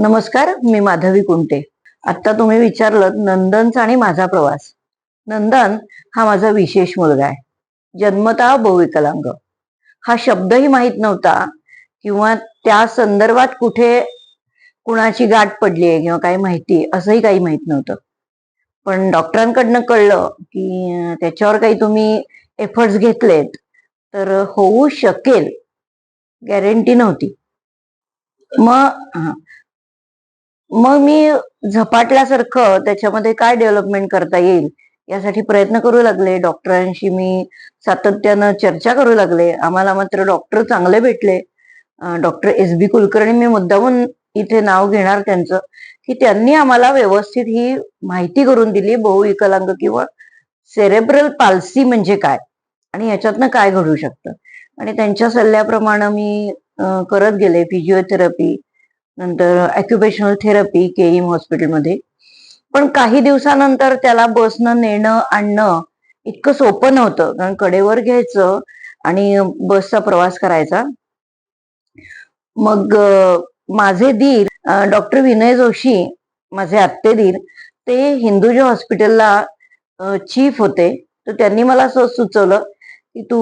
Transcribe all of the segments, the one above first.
नमस्कार मी माधवी कुंटे. आता तुम्ही विचारलं नंदनचा आणि माझा प्रवास. नंदन हा माझा विशेष मुलगा आहे. जन्मतः बहुविकलांग हा शब्दही माहीत नव्हता किंवा त्या संदर्भात कुठे कुणाची गाठ पडली आहे किंवा काही माहिती असंही काही माहीत नव्हतं. पण डॉक्टरांकडनं कळलं की त्याच्यावर काही तुम्ही एफर्ट्स घेतलेत तर होऊ शकेल. गॅरंटी नव्हती. मग हा. मग मी झपाटल्यासारखं त्याच्यामध्ये काय डेव्हलपमेंट करता येईल यासाठी प्रयत्न करू लागले. डॉक्टरांशी मी सातत्यानं चर्चा करू लागले. आम्हाला मात्र डॉक्टर चांगले भेटले. डॉक्टर एस बी कुलकर्णी मी मुद्दामून इथे नाव घेणार त्यांचं की त्यांनी आम्हाला व्यवस्थित ही माहिती करून दिली बहुविकलांग किंवा सेरेब्रल पाल्सी म्हणजे काय आणि याच्यातनं काय घडू शकतं. आणि त्यांच्या सल्ल्याप्रमाणे मी करत गेले फिजिओथेरपी नंतर अॅक्युपेशनल थेरपी के हॉस्पिटलमध्ये पण काही दिवसानंतर त्याला बसनं नेणं आणणं इतकं सोपं नव्हतं. कारण कडेवर घ्यायचं आणि बसचा प्रवास करायचा. मग माझे दीर डॉक्टर विनय जोशी माझे आत्ते दीर ते हिंदुजा हॉस्पिटलला चीफ होते. तर त्यांनी मला असं सुचवलं की तू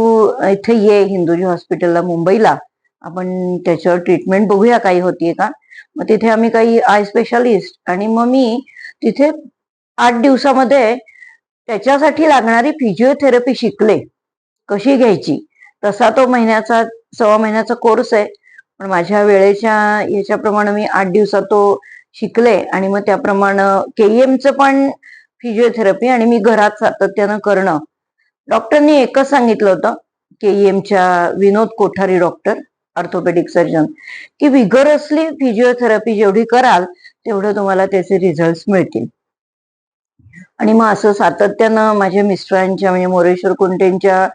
इथे ये हिंदुजा हॉस्पिटलला मुंबईला. आपण त्याच्यावर ट्रीटमेंट बघूया काही होतीये का? मग तिथे आम्ही काही आय स्पेशालिस्ट आणि मग मी तिथे आठ दिवसामध्ये त्याच्यासाठी लागणारी फिजिओथेरपी शिकले. कशी घ्यायची? तसा तो महिन्याचा सव्वा महिन्याचा कोर्स आहे. पण माझ्या वेळेच्या ह्याच्याप्रमाणे मी आठ दिवसात तो शिकले आणि मग त्याप्रमाणे केईएमचं पण फिजिओथेरपी आणि मी घरात सातत्यानं करणं. डॉक्टरनी एकच सांगितलं होतं केईएमच्या Vinod Kothari doctor. Orthopaedic surgeon की विगरसली फिजिओथेरपी जेवढी कराल तेवढं तुम्हाला त्याचे रिझल्ट मिळतील. आणि मग असं सातत्यानं माझ्या मिस्टरांच्या म्हणजे मोरेश्वर कुंटेंच्या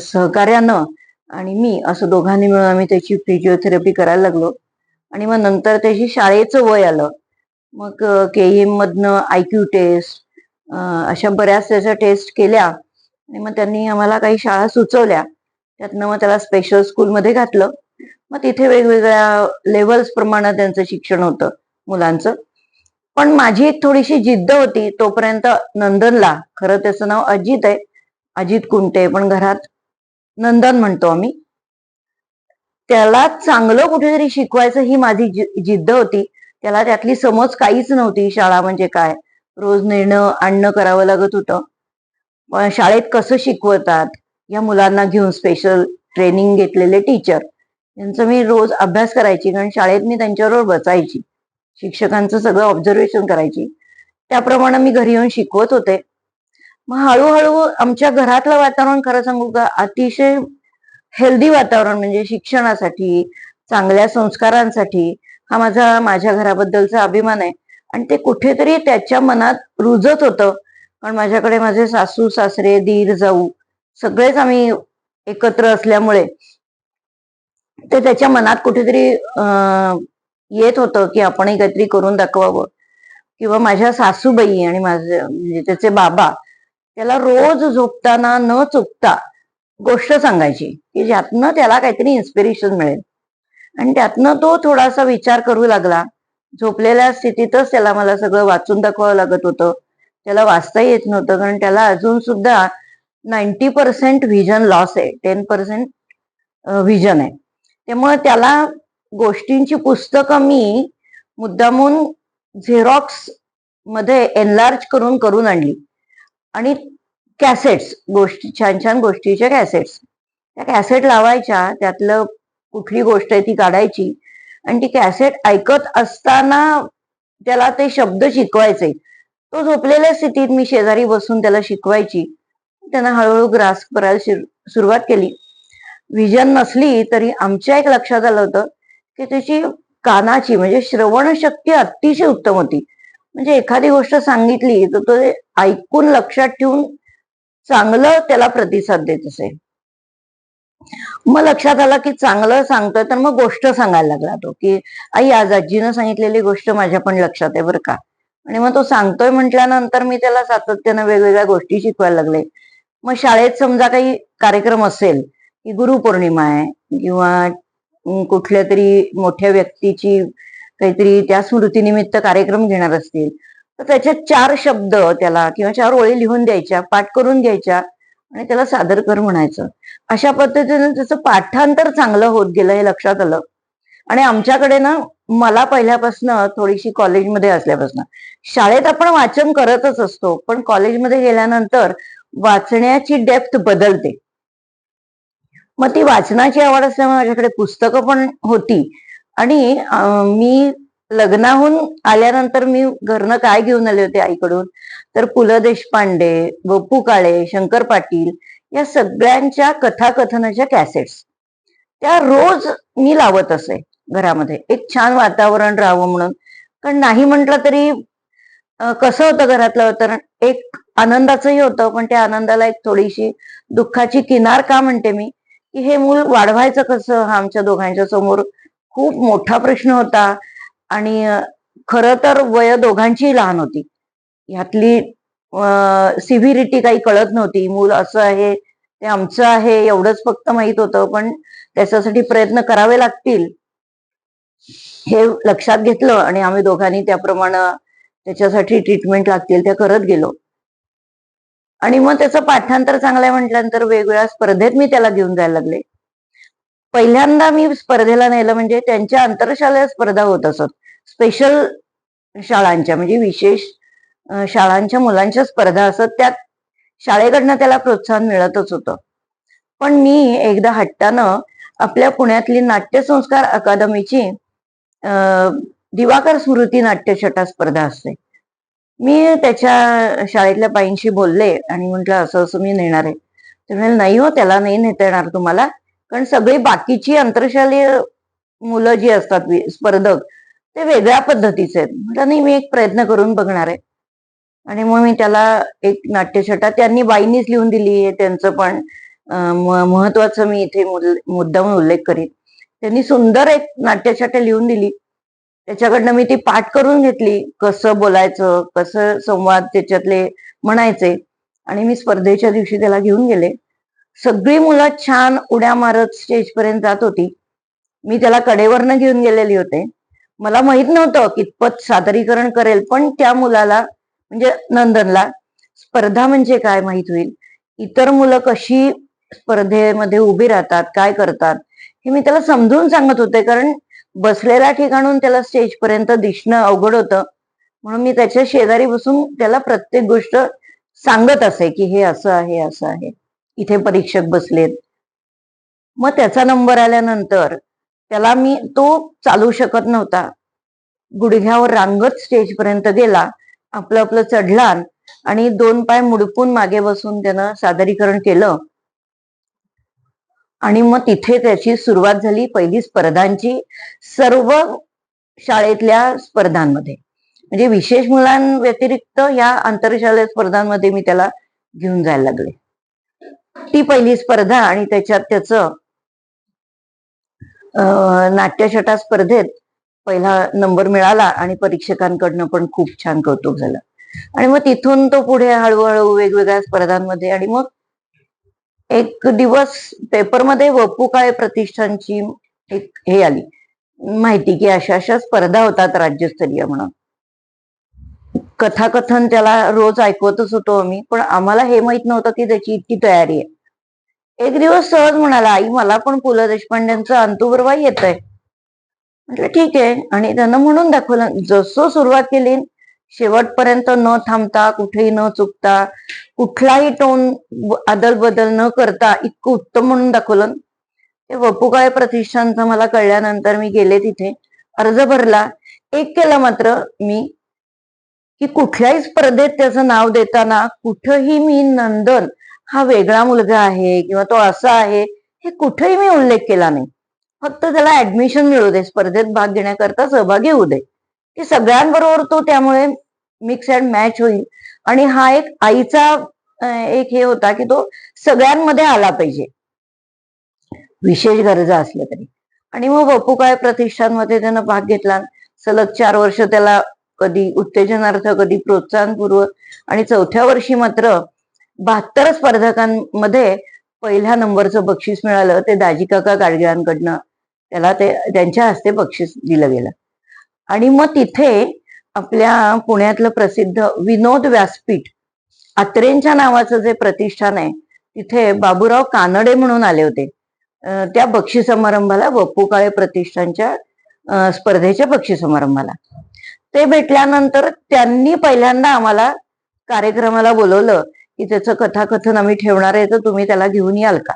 सहकार्यानं आणि मी असं दोघांनी मिळून आम्ही त्याची फिजिओथेरपी करायला लागलो. आणि मग नंतर त्याची शाळेचं वय आलं. मग केईएम मधनं आयक्यू टेस्ट अशा बऱ्याच त्याच्या टेस्ट केल्या. आणि मग त्यांनी आम्हाला काही शाळा सुचवल्या. त्यातनं मग त्याला स्पेशल स्कूलमध्ये घातलं. मग तिथे वेगवेगळ्या लेवल्स प्रमाणे त्यांचं शिक्षण होतं मुलांचं. पण माझी एक थोडीशी जिद्द होती तोपर्यंत नंदनला. खरं त्याचं नाव अजित आहे. अजित कुंटे पण घरात नंदन म्हणतो आम्ही. त्याला चांगलं कुठेतरी शिकवायचं ही माझी जिद्द होती. त्याला त्यातली समज काहीच नव्हती शाळा म्हणजे काय? रोज नेणं आणणं करावं लागत होतं. शाळेत कसं शिकवतात? या मुलांना घेऊन स्पेशल ट्रेनिंग घेतलेले टीचर यांचं मी रोज अभ्यास करायची कारण शाळेत मी त्यांच्याबरोबर बसायची. शिक्षकांचं सगळं ऑब्झर्वेशन करायची. त्याप्रमाणे मी घरी येऊन शिकवत होते. मग हळूहळू आमच्या घरातलं वातावरण खरं सांगू का? अतिशय हेल्दी वातावरण म्हणजे शिक्षणासाठी चांगल्या संस्कारांसाठी हा माझा माझ्या घराबद्दलचा अभिमान आहे. आणि ते कुठेतरी त्याच्या मनात रुजत होतं. कारण माझ्याकडे माझे सासू सासरे दीर जाऊ सगळेच आम्ही एकत्र असल्यामुळे ते त्याच्या मनात कुठेतरी अं, येत होतं की आपणही काहीतरी करून दाखवावं. किंवा माझ्या सासूबाई आणि माझे म्हणजे त्याचे बाबा त्याला रोज झोपताना न चुकता गोष्ट सांगायची की ज्यातनं त्याला काहीतरी इन्स्पिरेशन मिळेल. आणि त्यातनं तो थोडासा विचार करू लागला. झोपलेल्या स्थितीतच त्याला मला सगळं वाचून दाखवावं लागत होतं. त्याला वाचता येत नव्हतं कारण त्याला अजून सुद्धा नाईन्टी पर्सेंट व्हिजन लॉस आहे. टेन पर्सेंट व्हिजन आहे. त्यामुळे त्याला गोष्टींची पुस्तकं मी मुद्दामून झेरॉक्समध्ये एनलार्ज करून करून आणली. आणि कॅसेट्स गोष्टी छान छान गोष्टीच्या कॅसेट्स त्या कॅसेट लावायच्या त्यातलं कुठली गोष्ट आहे ती काढायची. आणि ती कॅसेट ऐकत असताना त्याला ते शब्द शिकवायचे. तो झोपलेल्या स्थितीत मी शेजारी बसून त्याला शिकवायची. त्यांना हळूहळू ग्रास करायला सुरुवात केली. विजन नसली तरी आमच्या एक लक्षात आलं होतं की त्याची कानाची म्हणजे श्रवण शक्ती अतिशय उत्तम होती. म्हणजे एखादी गोष्ट सांगितली तर तो ते ऐकून लक्षात ठेवून चांगलं त्याला प्रतिसाद देत असे. मग लक्षात आला की चांगलं सांगतोय तर मग गोष्ट सांगायला लागला तो की आई आज आजीनं सांगितलेली गोष्ट माझ्या पण लक्षात आहे बरं का. आणि मग तो सांगतोय म्हटल्यानंतर मी त्याला सातत्यानं वेगवेगळ्या गोष्टी शिकवायला लागले. मग शाळेत समजा काही कार्यक्रम असेल की गुरुपौर्णिमा आहे किंवा कुठल्या तरी मोठ्या व्यक्तीची काहीतरी त्या स्मृतीनिमित्त कार्यक्रम घेणार असतील तर त्याच्यात चार शब्द त्याला किंवा चार ओळी लिहून द्यायच्या पाठ करून घ्यायच्या आणि त्याला सादर कर म्हणायचं. अशा पद्धतीने त्याचं पाठांतर चांगलं होत गेलं हे लक्षात आलं. आणि आमच्याकडे ना मला पहिल्यापासून थोडीशी कॉलेजमध्ये असल्यापासून. शाळेत आपण वाचन करतच असतो पण कॉलेजमध्ये गेल्यानंतर वाचण्याची डेप्थ बदलते. मग ती वाचनाची आवड असल्यामुळे माझ्याकडे पुस्तकं पण होती. आणि मी लग्नाहून आल्यानंतर मी घरनं काय घेऊन आले होते आईकडून? तर पु ल देशपांडे बप्पू काळे शंकर पाटील या सगळ्यांच्या कथाकथनाच्या कॅसेट्स त्या रोज मी लावत असे घरामध्ये. एक छान वातावरण राहावं म्हणून. कारण नाही म्हटलं तरी कसं होतं घरातलं? तर एक आनंदाचंही होतं पण त्या आनंदाला एक थोडीशी दुःखाची किनार का म्हणते मी? की हे मूल वाढवायचं कसं? हा आमच्या दोघांच्या समोर खूप मोठा प्रश्न होता. आणि खर तर वय दोघांचीही लहान होती. ह्यातली सिव्हिरिटी काही कळत नव्हती. मूल असं आहे ते आमचं आहे एवढंच फक्त माहीत होतं पण त्याच्यासाठी प्रयत्न करावे लागतील. हे लक्षात घेतलं आणि आम्ही दोघांनी त्याप्रमाणे त्याच्यासाठी ट्रीटमेंट लागतील त्या करत गेलो. आणि मग त्याचं पाठांतर चांगलं म्हटल्यानंतर वेगवेगळ्या स्पर्धेत मी त्याला घेऊन जायला लागले. पहिल्यांदा मी स्पर्धेला नेलं म्हणजे त्यांच्या आंतरशालेय स्पर्धा होत असत. स्पेशल शाळांच्या म्हणजे विशेष शाळांच्या मुलांच्या स्पर्धा असत. त्यात शाळेकडनं त्याला प्रोत्साहन मिळतच होतं. पण मी एकदा हट्टानं आपल्या पुण्यातली नाट्यसंस्कार अकादमीची अं, दिवाकर स्मृती नाट्यछटा स्पर्धा असते. मी त्याच्या शाळेतल्या बाईंशी बोलले आणि म्हटलं असं असं मी नेणार आहे. ते म्हणाले नाही हो त्याला नाही नेता येणार तुम्हाला. कारण सगळी बाकीची आंतरशालीय मुलं जी असतात स्पर्धक ते वेगळ्या पद्धतीचे आहेत. म्हटलं नाही मी एक प्रयत्न करून बघणार आहे. आणि मग मी त्याला एक नाट्यछटा त्यांनी बाईंनीच लिहून दिली आहे त्यांचं पण. महत्वाचं मी इथे मुल- मुद्दाम उल्लेख करीन. त्यांनी सुंदर एक नाट्यछटा लिहून दिली. त्याच्याकडनं मी ती पाठ करून घेतली कसं बोलायचं कसं संवाद त्याच्यातले म्हणायचे. आणि मी स्पर्धेच्या दिवशी त्याला घेऊन गेले. सगळी मुलं छान उड्या मारत स्टेज पर्यंत जात होती. मी त्याला कडेवरनं घेऊन गेलेली होते. मला माहीत नव्हतं कितपत सादरीकरण करेल पण त्या मुलाला म्हणजे नंदनला स्पर्धा म्हणजे काय माहीत होईल? इतर मुलं कशी स्पर्धेमध्ये उभी राहतात काय करतात? हे मी त्याला समजून सांगत होते कारण बसलेल्या ठिकाणून त्याला स्टेज पर्यंत दिसणं अवघड होतं. म्हणून मी त्याच्या शेजारी बसून त्याला प्रत्येक गोष्ट सांगत असे की हे असं आहे असं आहे. इथे परीक्षक बसलेत. मग त्याचा नंबर आल्यानंतर त्याला मी तो चालू शकत नव्हता. गुडघ्यावर रांगत स्टेज पर्यंत गेला. आपलं आपलं चढला आणि दोन पाय मुडपून मागे बसून त्यानं सादरीकरण केलं. आणि मग तिथे त्याची सुरुवात झाली पहिली स्पर्धांची सर्व शाळेतल्या स्पर्धांमध्ये. म्हणजे विशेष मुलांव्यतिरिक्त या आंतरशालेय स्पर्धांमध्ये मी त्याला घेऊन जायला लागले. ती पहिली स्पर्धा आणि त्याच्यात त्याचं नाट्यछटा स्पर्धेत पहिला नंबर मिळाला आणि परीक्षकांकडनं पण खूप छान कौतुक झालं. आणि मग तिथून तो पुढे हळूहळू वेगवेगळ्या स्पर्धांमध्ये आणि मग एक दिवस पेपरमध्ये वपू काळे प्रतिष्ठानची एक हे आली. माहिती की अशा अशा स्पर्धा होतात राज्यस्तरीय म्हणून. कथाकथन त्याला रोज ऐकवतच होतो आम्ही पण आम्हाला हे माहीत नव्हतं की त्याची इतकी तयारी आहे. एक दिवस सहज म्हणाला आई मला पण पु. ल. देशपांड्यांचं अंतुबरवा येत आहे म्हटलं ठीक आहे. आणि त्यानं म्हणून दाखवलं जसं सुरुवात केली शेवटपर्यंत न थांबता कुठेही न चुकता कुठलाही टोन आदल बदल न करता इतकं उत्तम म्हणून दाखवलं. ते वपू प्रतिष्ठानचं मला कळल्यानंतर मी गेले तिथे. अर्ज भरला. एक केला मात्र मी की कुठल्याही स्पर्धेत त्याचं नाव देताना कुठंही मी नंदन हा वेगळा मुलगा आहे किंवा तो असा आहे हे कुठेही मी उल्लेख केला नाही. फक्त त्याला ऍडमिशन मिळू दे. स्पर्धेत भाग घेण्याकरता सहभागी होऊ दे. की सगळ्यांबरोबर तो त्यामुळे मिक्स अँड मॅच होईल. आणि हा एक आईचा एक हे होता की तो सगळ्यांमध्ये आला पाहिजे. विशेष गरजा असल्या तरी. आणि मग बप्पू काय प्रतिष्ठानमध्ये त्यानं भाग घेतला. सलग चार वर्ष त्याला कधी उत्तेजनार्थ कधी प्रोत्साहनपूर्व आणि चौथ्या वर्षी मात्र बहात्तर स्पर्धकांमध्ये पहिल्या नंबरचं बक्षीस मिळालं. ते दाजी काका गाडगिळांकडनं त्याला ते त्यांच्या हस्ते बक्षीस दिलं गेलं. आणि मग तिथे आपल्या पुण्यातलं प्रसिद्ध विनोद व्यासपीठ अत्रेंच्या नावाचं जे प्रतिष्ठान आहे तिथे बाबूराव कानडे म्हणून आले होते. त्या बक्षी समारंभाला बप्पू काळे प्रतिष्ठानच्या स्पर्धेच्या बक्षी समारंभाला. ते भेटल्यानंतर त्यांनी पहिल्यांदा आम्हाला कार्यक्रमाला बोलवलं की त्याचं कथाकथन आम्ही ठेवणार आहे तर तुम्ही त्याला घेऊन याल का?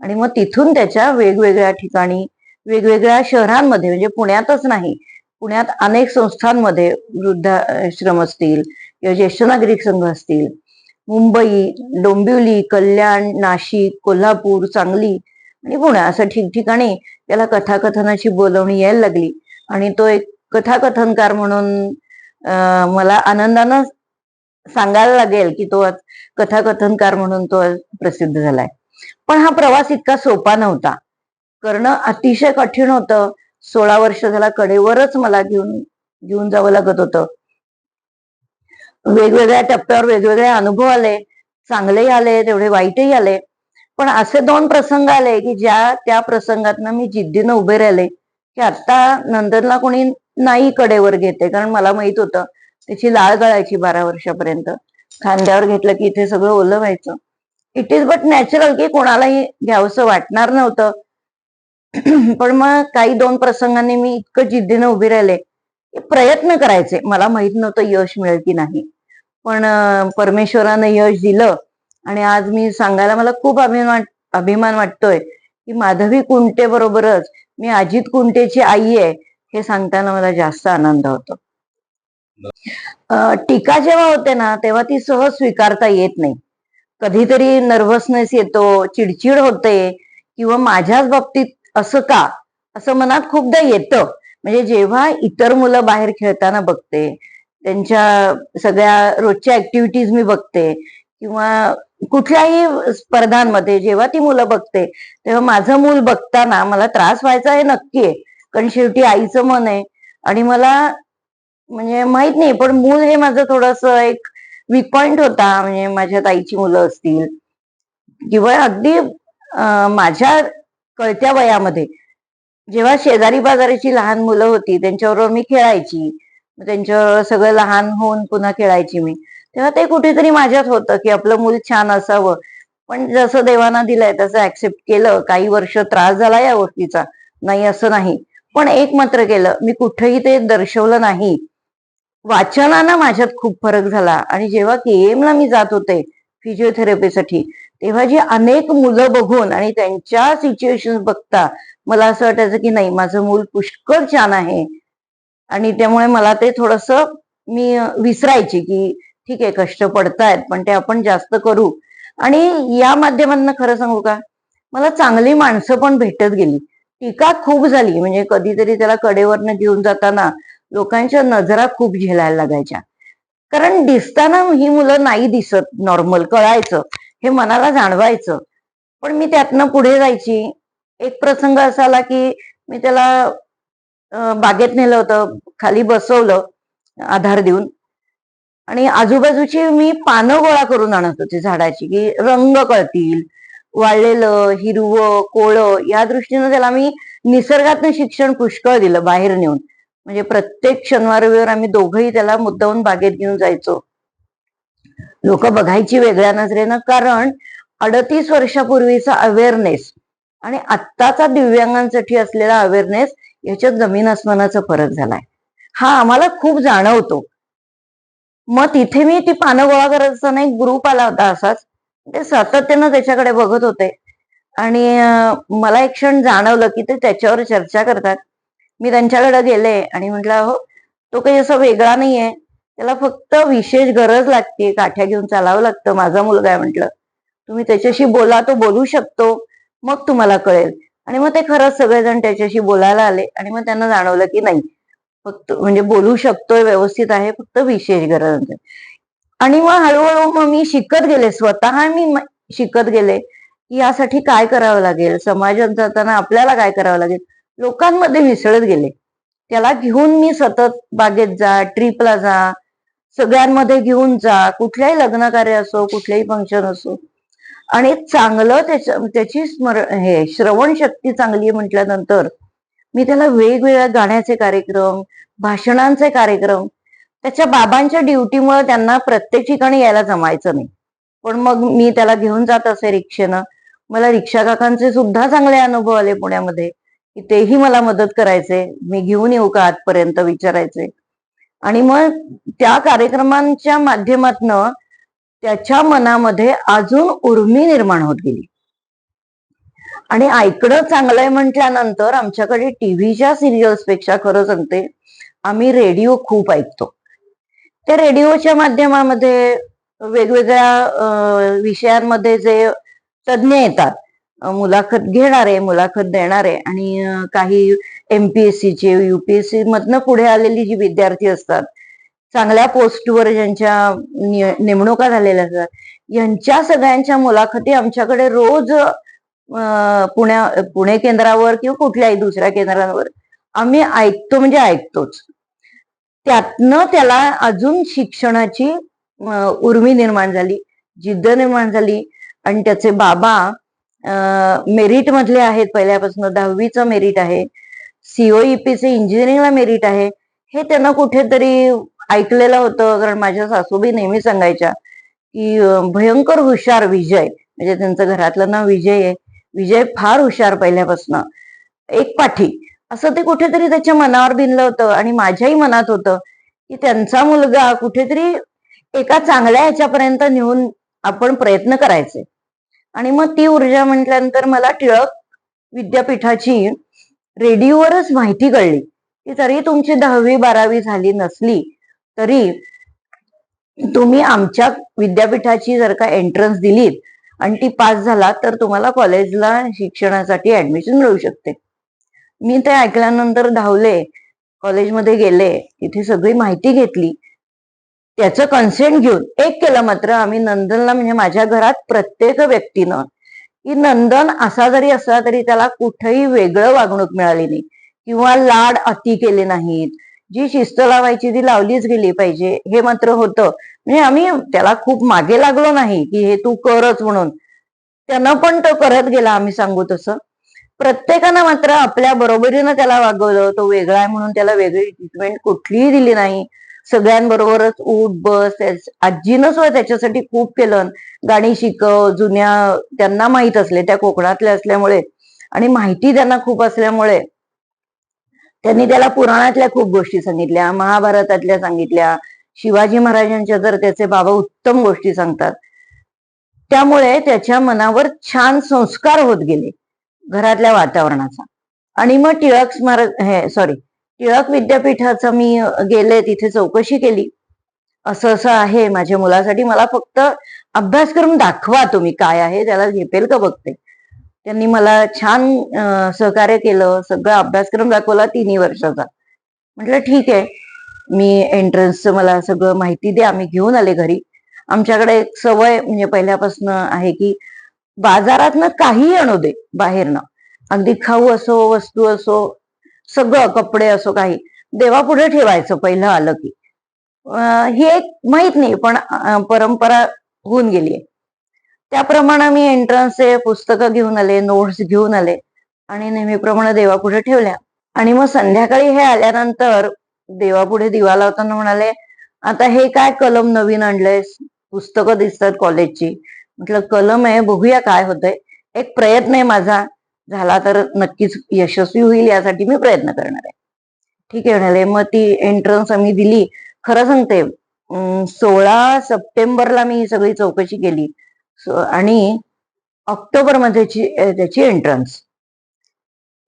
आणि मग तिथून त्याच्या वेगवेगळ्या ठिकाणी वेगवेगळ्या शहरांमध्ये म्हणजे पुण्यातच नाही पुण्यात अनेक संस्थांमध्ये वृद्धाश्रम असतील किंवा ज्येष्ठ नागरिक संघ असतील. मुंबई डोंबिवली कल्याण नाशिक कोल्हापूर सांगली आणि पुणे असं ठिकठिकाणी त्याला कथाकथनाची बोलवणी यायला लागली. आणि तो एक कथाकथनकार म्हणून मला आनंदानं सांगायला लागेल की तो आज कथाकथनकार म्हणून तो प्रसिद्ध झालाय. पण हा प्रवास इतका सोपा नव्हता. करणं अतिशय कठीण होतं. सोळा वर्ष झाला कडेवरच मला घेऊन घेऊन जावं लागत होतं. वेगवेगळ्या टप्प्यावर वेगवेगळे अनुभव आले. चांगलेही आले तेवढे वाईटही आले. पण असे दोन प्रसंग आले की ज्या त्या प्रसंगातनं मी जिद्दीनं उभे राहिले की आता नंदनला कोणी नाही कडेवर घेते. कारण मला माहीत होतं त्याची लाळ गळायची बारा वर्षापर्यंत. खांद्यावर घेतलं की इथे सगळं ओलं व्हायचं. इट इज बट नॅचरल की कोणालाही घ्यावंसं वाटणार नव्हतं. पण मग काही दोन प्रसंगांनी मी इतकं जिद्दीनं उभी राहिले. प्रयत्न करायचे. मला माहीत नव्हतं यश मिळेल की नाही. पण परमेश्वरानं यश दिलं. आणि आज मी सांगायला मला खूप अभिमान अभिमान वाटतोय की माधवी कुंटे बरोबरच मी अजित कुंटेची आई आहे हे सांगताना मला जास्त आनंद होतो. टीका जेव्हा होते ना तेव्हा ती सहज स्वीकारता येत नाही. कधीतरी नर्वसनेस येतो चिडचिड होते किंवा माझ्याच बाबतीत असं का? असं मनात खूपदा येतं. म्हणजे जेव्हा इतर मुलं बाहेर खेळताना बघते त्यांच्या सगळ्या रोजच्या ऍक्टिव्हिटीज मी बघते किंवा कुठल्याही स्पर्धांमध्ये जेव्हा ती मुलं बघते तेव्हा माझं मूल बघताना मला त्रास व्हायचा हे नक्की आहे. कारण शेवटी आईचं मन आहे. आणि मला म्हणजे माहीत नाही पण मूल हे माझं थोडस एक वीक पॉइंट होता. म्हणजे माझ्या ताईची मुलं असतील. किंवा अगदी माझ्या कळत्या वयामध्ये. जेव्हा शेजारी बाजाराची लहान मुलं होती त्यांच्याबरोबर मी खेळायची. मग त्यांच्याबरोबर सगळं लहान होऊन पुन्हा खेळायची मी. तेव्हा ते कुठेतरी माझ्यात होतं की आपलं मूल छान असावं. पण जसं देवाना दिलंय तसं ऍक्सेप्ट केलं. काही वर्ष त्रास झाला या गोष्टीचा. नाही असं नाही. पण एक मात्र केलं. मी कुठेही ते दर्शवलं नाही. वाचनानं माझ्यात खूप फरक झाला. आणि जेव्हा KM ला मी जात होते फिजिओथेरपीसाठी तेव्हा जी अनेक मुलं बघून आणि त्यांच्या सिच्युएशन बघता मला असं वाटायचं की नाही माझं मूल पुष्कळ छान आहे. आणि त्यामुळे मला ते थोडस मी विसरायचे विसरायची की ठीक आहे कष्ट पडतायत पण ते आपण जास्त करू. आणि या माध्यमातून खरं सांगू का? मला चांगली माणसं पण भेटत गेली. टीका खूप झाली. म्हणजे कधीतरी त्याला कडेवरनं घेऊन जाताना लोकांच्या नजरा खूप झेलायला लागायच्या. कारण दिसताना ही मुलं नाही दिसत नॉर्मल कळायचं. हे मनाला जाणवायचं. पण मी त्यातनं पुढे जायची. एक प्रसंग असा आला की मी त्याला बागेत नेलं होतं. खाली बसवलं आधार देऊन. आणि आजूबाजूची मी पानं गोळा करून आणत होते झाडाची की रंग कळतील. वाळलेलं हिरवं कोळं या दृष्टीनं त्याला मी निसर्गातनं शिक्षण पुष्कळ दिलं बाहेर नेऊन. म्हणजे प्रत्येक शनिवार रविवार आम्ही दोघंही त्याला मुद्दाहून बागेत घेऊन जायचो. लोक बघायची वेगळ्या नजरेनं कारण अडतीस वर्षापूर्वीचा अवेअरनेस आणि आत्ताचा दिव्यांगांसाठी असलेला अवेअरनेस याच्यात जमीन आसमानाचा फरक झालाय. हा आम्हाला खूप जाणवतो. मग तिथे मी ती पानं गोळा करत असताना एक ग्रुप आला होता असाच. ते सातत्यानं त्याच्याकडे बघत होते. आणि मला एक क्षण जाणवलं की ते त्याच्यावर चर्चा करतात. मी त्यांच्याकडे गेले आणि म्हटलं हो तो काही असा वेगळा नाहीये. त्याला फक्त विशेष गरज लागते काठ्या घेऊन चालावं लागतं. माझा मुलगा आहे म्हटलं. तुम्ही त्याच्याशी बोला तो बोलू शकतो. मग तुम्हाला कळेल. आणि मग ते खरंच सगळेजण त्याच्याशी बोलायला आले आणि मग त्यांना जाणवलं की नाही. फक्त म्हणजे बोलू शकतोय व्यवस्थित आहे फक्त विशेष गरज आहे. आणि मग हळूहळू मग मी शिकत गेले. स्वतः मी शिकत गेले की यासाठी काय करावं लागेल? समाजात जाताना आपल्याला काय करावं लागेल? लोकांमध्ये मिसळत गेले. त्याला घेऊन मी सतत बागेत जा ट्रिपला जा सगळ्यांमध्ये घेऊन जा कुठल्याही लग्न कार्य असो कुठल्याही फंक्शन असो. आणि चांगलं त्याच्या त्याची स्मर हे श्रवण शक्ती चांगली म्हटल्यानंतर मी त्याला वेगवेगळ्या गाण्याचे कार्यक्रम भाषणांचे कार्यक्रम त्याच्या बाबांच्या ड्युटीमुळे त्यांना प्रत्येक ठिकाणी यायला जमायचं नाही. पण मग मी त्याला घेऊन जात असे रिक्षेनं. मला रिक्षा काकांचे सुद्धा चांगले अनुभव आले पुण्यामध्ये की तेही मला मदत करायचे. मी घेऊन येऊ का आजपर्यंत विचारायचे. आणि मग त्या कार्यक्रमांच्या माध्यमातनं त्याच्या मनामध्ये अजून उर्मी निर्माण होत गेली. आणि ऐकणं चांगलंय म्हटल्यानंतर आमच्याकडे टीव्हीच्या सिरियल्सपेक्षा खरं सांगते आम्ही रेडिओ खूप ऐकतो. त्या रेडिओच्या माध्यमामध्ये वेगवेगळ्या विषयांमध्ये जे तज्ज्ञ येतात मुलाखत घेणारे मुलाखत देणार आहे. आणि काही काही एमपीएससीचे युपीएससी मधनं पुढे आलेली जी विद्यार्थी असतात चांगल्या पोस्टवर ज्यांच्या नेमणुका झालेल्या असतात यांच्या सगळ्यांच्या मुलाखती आमच्याकडे रोज पुण्या पुणे केंद्रावर किंवा कुठल्याही दुसऱ्या केंद्रावर आम्ही ऐकतो म्हणजे ऐकतोच. त्यातनं त्याला अजून शिक्षणाची उर्मी निर्माण झाली जिद्द निर्माण झाली. आणि त्याचे बाबा मेरिट मधले आहेत पहिल्यापासून. दहावीचं मेरिट आहे. सीओईपीचे इंजिनिअरिंगला मेरिट आहे. हे त्यांना कुठेतरी ऐकलेलं होतं कारण माझ्या सासूबाई नेहमी सांगायच्या की भयंकर हुशार विजय. म्हणजे त्यांचं घरातलं नाव विजय आहे. विजय फार हुशार पहिल्यापासून. एक पाठी. असं ते कुठेतरी त्याच्या मनावर भिनलं होतं आणि माझ्याही मनात होतं की त्यांचा मुलगा कुठेतरी एका चांगल्या ह्याच्यापर्यंत नेऊन आपण प्रयत्न करायचे. आणि मग ती ऊर्जा म्हटल्यानंतर मला टिळक विद्यापीठाची रेडिओवरच माहिती कळली. की जरी तुमची दहावी बारावी झाली नसली तरी तुम्ही आमच्या विद्यापीठाची जर का एंट्रन्स दिलीत आणि ती पास झाला तर तुम्हाला कॉलेजला शिक्षणासाठी ऍडमिशन मिळू शकते. मी ते ऐकल्यानंतर धावले कॉलेजमध्ये गेले तिथे सगळी माहिती घेतली. त्याचं कन्सेंट घेऊन एक केलं मात्र आम्ही नंदनला म्हणजे माझ्या घरात प्रत्येक व्यक्तीनं की नंदन असा जरी असला तरी त्याला कुठेही वेगळं वागणूक मिळाली नाही. किंवा लाड अति केले नाहीत. जी शिस्त लावायची ती लावलीच गेली पाहिजे. हे मात्र होतं. म्हणजे आम्ही त्याला खूप मागे लागलो नाही की हे तू करच म्हणून. त्यानं पण तो करत गेला आम्ही सांगू तसं. प्रत्येकानं मात्र आपल्या बरोबरीनं त्याला वागवलं. तो वेगळा आहे म्हणून त्याला वेगळी ट्रीटमेंट कुठलीही दिली नाही. सगळ्यांबरोबरच उठ बस आजीनं सुद्धा त्याच्यासाठी खूप केलं. गाणी शिकव जुन्या त्यांना माहीत असले त्या कोकणातल्या असल्यामुळे. आणि माहिती त्यांना खूप असल्यामुळे. त्यांनी त्याला पुराणातल्या खूप गोष्टी सांगितल्या महाभारतातल्या सांगितल्या. शिवाजी महाराजांच्या तर त्याचे बाबा उत्तम गोष्टी सांगतात. त्यामुळे त्याच्या मनावर छान संस्कार होत गेले घरातल्या वातावरणाचा. आणि मग टिळक स्मारक हे सॉरी टिळक विद्यापीठाचं मी गेले तिथे चौकशी केली. असं असं आहे माझ्या मुलासाठी. मला फक्त अभ्यासक्रम दाखवा तुम्ही काय आहे त्याला झेपेल का बघते. त्यांनी मला छान सहकार्य केलं. सगळा अभ्यासक्रम दाखवला तिन्ही वर्षाचा. म्हटलं ठीक आहे. मी एंट्रन्सचं मला सगळं माहिती द्या. आम्ही घेऊन आले घरी. आमच्याकडे एक सवय म्हणजे पहिल्यापासून आहे की बाजारातनं काहीही आणू दे बाहेरनं. अगदी खाऊ असो वस्तू असो सगळं कपडे असो काही देवापुढे ठेवायचं पहिलं आलं की. ही एक माहीत नाही पण परंपरा होऊन गेली त्याप्रमाणे मी एंट्रन्सचे पुस्तकं घेऊन आले नोट्स घेऊन आले आणि नेहमीप्रमाणे देवापुढे ठेवल्या. आणि मग संध्याकाळी हे आल्यानंतर देवापुढे दिवा लावताना म्हणाले आता हे काय कलम नवीन आणलंय पुस्तकं दिसतात कॉलेजची म्हटलं कलम आहे बघूया काय होतंय. एक प्रयत्न आहे माझा झाला तर नक्कीच यशस्वी होईल यासाठी मी प्रयत्न करणार आहे. ठीक आहे म्हणाले. मग ती एंट्रन्स आम्ही दिली. खरं सांगते सोळा सप्टेंबरला मी ही सगळी चौकशी केली. आणि ऑक्टोबरमध्ये त्याची एंट्रन्स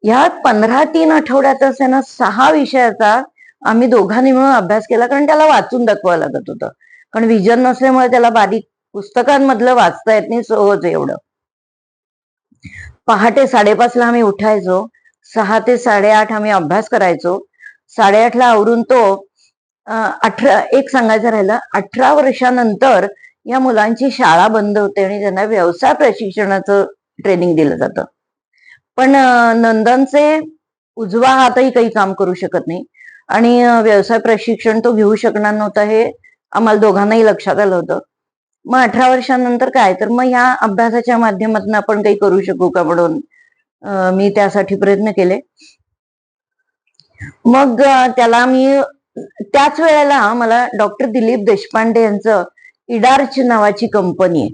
ह्या पंधरा तीन आठवड्यातच त्यांना सहा विषयाचा आम्ही दोघांनी मिळून अभ्यास केला कारण त्याला वाचून दाखवावं लागत होतं. कारण विजन नसल्यामुळे त्याला बारीक पुस्तकांमधलं वाचता येत नाही सहज एवढं. पहाटे साडेपाचला आम्ही उठायचो. सहा ते साडेआठ आम्ही अभ्यास करायचो. साडेआठला आवरून तो अठरा एक सांगायचं राहिलं अठरा वर्षानंतर या मुलांची शाळा बंद होते आणि त्यांना व्यवसाय प्रशिक्षणाचं ट्रेनिंग दिलं जातं. पण नंदनचे उजवा हातही काही काम करू शकत नाही. आणि व्यवसाय प्रशिक्षण तो घेऊ शकणार नव्हता हे आम्हाला दोघांनाही लक्षात आलं होतं. मग अठरा वर्षांनंतर काय? तर मग ह्या अभ्यासाच्या माध्यमातून आपण काही करू शकू का म्हणून? मी त्यासाठी प्रयत्न केले. मग त्याला मी त्याच वेळेला मला डॉक्टर दिलीप देशपांडे यांचं इडार्च नावाची कंपनी आहे.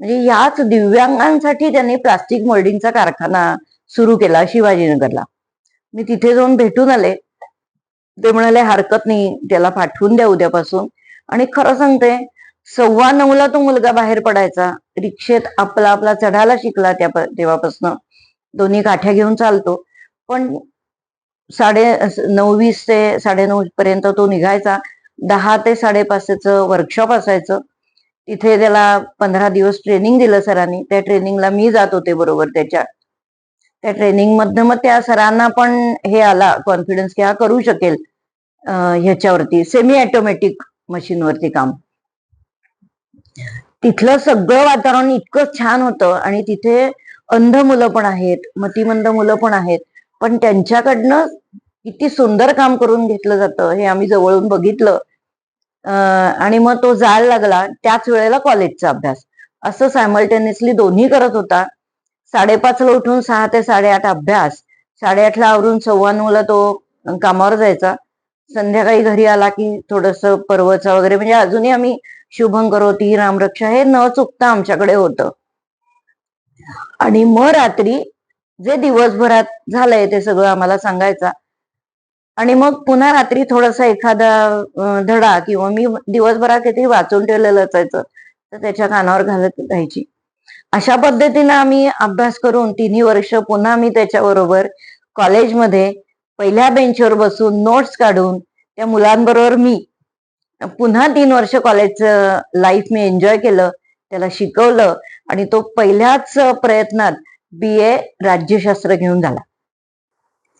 म्हणजे याच दिव्यांगांसाठी त्यांनी प्लास्टिक मोल्डिंगचा कारखाना सुरू केला शिवाजीनगरला. मी तिथे जाऊन भेटून आले. ते म्हणाले हरकत नाही त्याला पाठवून द्या उद्यापासून. आणि खरं सांगते सव्वा नऊला तो मुलगा बाहेर पडायचा. रिक्षेत आपला आपला चढायला शिकला त्या तेव्हापासून. दोन्ही काठ्या घेऊन चालतो. पण साडे नऊ वीस ते साडेनऊ पर्यंत तो निघायचा. दहा ते साडेपाचच वर्कशॉप असायचं. तिथे त्याला पंधरा दिवस ट्रेनिंग दिलं सरांनी. त्या ट्रेनिंगला मी जात होते बरोबर त्याच्या. त्या ट्रेनिंग मधनं मग त्या सरांना पण हे आला कॉन्फिडन्स की हा करू शकेल. ह्याच्यावरती सेमी ऑटोमॅटिक मशीनवरती काम. तिथलं सगळं वातावरण इतकं छान होतं आणि तिथे अंध मुलं पण आहेत मतिमंद मुलं पण आहेत. पण त्यांच्याकडनं किती सुंदर काम करून घेतलं जातं हे आम्ही जवळून बघितलं. आणि मग तो जायला लागला. त्याच वेळेला कॉलेजचा अभ्यास. असं सायमल्टेनियसली दोन्ही करत होता. साडेपाचला उठून सहा ते साडेआठ अभ्यास. साडेआठला आवरून सव्वा नऊला तो कामावर जायचा. संध्याकाळी घरी आला की थोडस पर्वचा वगैरे म्हणजे अजूनही आम्ही शुभं करोती रामरक्षा हे न चुकता आमच्याकडे होतं. आणि मग रात्री जे दिवसभरात झालंय ते सगळं आम्हाला सांगायचा. आणि मग पुन्हा रात्री थोडासा एखादा धडा किंवा मी दिवसभरात किती वाचून ठेवलेलं असायचं तर त्याच्या कानावर घालत राहायची. अशा पद्धतीनं आम्ही अभ्यास करून तिन्ही वर्ष पुन्हा मी त्याच्याबरोबर कॉलेजमध्ये पहिल्या बेंचवर बसून नोट्स काढून त्या मुलांबरोबर मी पुन्हा तीन वर्ष कॉलेजचं लाईफ मी एन्जॉय केलं त्याला शिकवलं आणि तो पहिल्याच प्रयत्नात बी ए राज्यशास्त्र घेऊन झाला.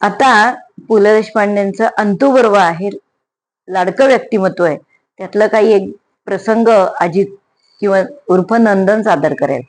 आता पु ल देशपांडेंचं अंतुबर्व आहे लाडकं व्यक्तिमत्व आहे. त्यातलं काही एक प्रसंग अजित किंवा उर्फ नंदन सादर करेल